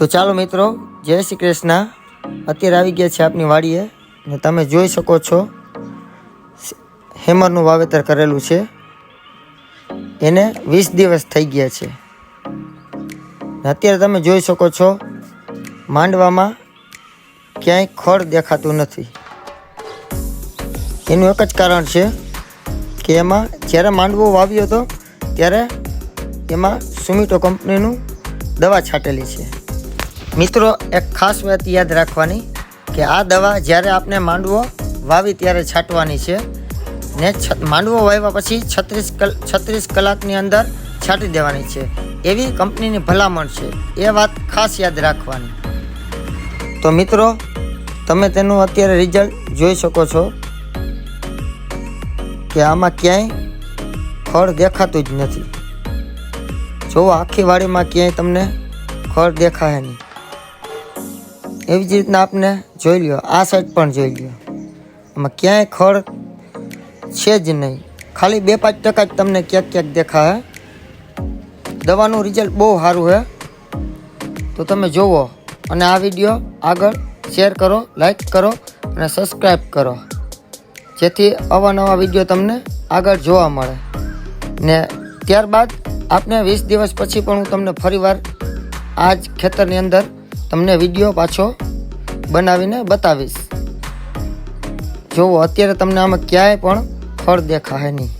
તો ચાલો મિત્રો, જય શ્રી કૃષ્ણ. અત્યારે આવી ગયા છે આપની વાડીએ ને તમે જોઈ શકો છો. હેમરનું વાવેતર કરેલું છે. એને વીસ દિવસ થઈ ગયા છે. અત્યારે તમે જોઈ શકો છો, માંડવામાં ક્યાંય ખડ દેખાતું નથી. એનું એક જ કારણ છે કે એમાં જ્યારે માંડવો વાવ્યો હતો, ત્યારે એમાં સુમિટો કંપનીનું દવા છાંટેલી છે. મિત્રો, એક ખાસ વાત યાદ રાખવાની કે આ દવા જ્યારે આપણે માંડવો વાવી ત્યારે છાંટવાની છે ને માંડવો વાવ્યા પછી છત્રીસ કલ, છત્રીસ કલાકની અંદર છાંટી દેવાની છે. એવી કંપનીની ભલામણ છે. એ વાત ખાસ યાદ રાખવાની. તો મિત્રો, તમે તેનું અત્યારે રિઝલ્ટ જોઈ શકો છો કે આમાં ક્યાંય ફળ દેખાતું જ નથી. જો આખી વાડીમાં ક્યાંય તમને ફળ દેખાય નહીં. એવી જ રીતના આપને જોઈ લ્યો. આ સાઈડ પણ જોઈ લ્યો. આમાં ક્યાંય ખડ છે જ નહીં. ખાલી બે પાંચ ટકા જ તમને ક્યાંક ક્યાંક દેખાય. દવાનું રિઝલ્ટ બહુ સારું છે તો તમે જુઓ અને આ વીડિયો આગળ શેર કરો લાઈક કરો અને સબસ્ક્રાઈબ કરો. જેથી અવાનવા વીડિયો તમને આગળ જોવા મળે. ને ત્યારબાદ આપને વીસ દિવસ પછી પણ હું તમને ફરીવાર આ જ ખેતરની અંદર તમને વીડિયો પાછો બનાવીને બતાવીશ. જોવો, અત્યારે તમને આમાં ક્યાંય પણ ફળ દેખાય નહીં.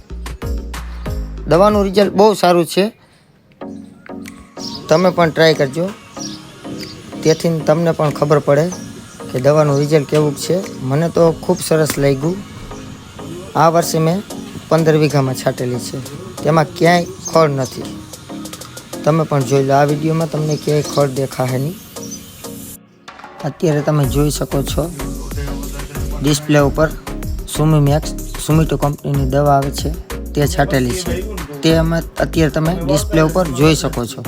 દવાનું રિઝલ્ટ બહુ સારું છે. તમે પણ ટ્રાય કરજો. તેથી તમને પણ ખબર પડે કે દવાનું રિઝલ્ટ કેવું છે. મને તો ખૂબ સરસ લાગ્યું. આ વર્ષે મેં પંદર વીઘામાં છાંટેલી છે. તેમાં ક્યાંય ખળ નથી. તમે પણ જોઈ લો, આ વિડીયોમાં તમને ક્યાંય ખળ દેખાશે નહીં. અત્યારે તમે જોઈ શકો છો. ડિસ્પ્લે ઉપર સુમી મેક્સ સુમિટો કંપનીની દવા આવે છે. તે છાંટેલી છે. તે અમે અત્યારે તમે ડિસ્પ્લે ઉપર જોઈ શકો છો.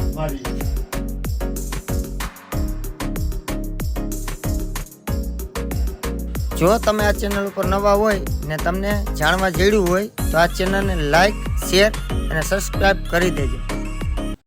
જો તમે આ ચેનલ ઉપર નવા હોય ને તમને જાણવા જેડ્યું હોય, તો આ ચેનલને લાઈક, શેર અને સબસ્ક્રાઈબ કરી દેજો.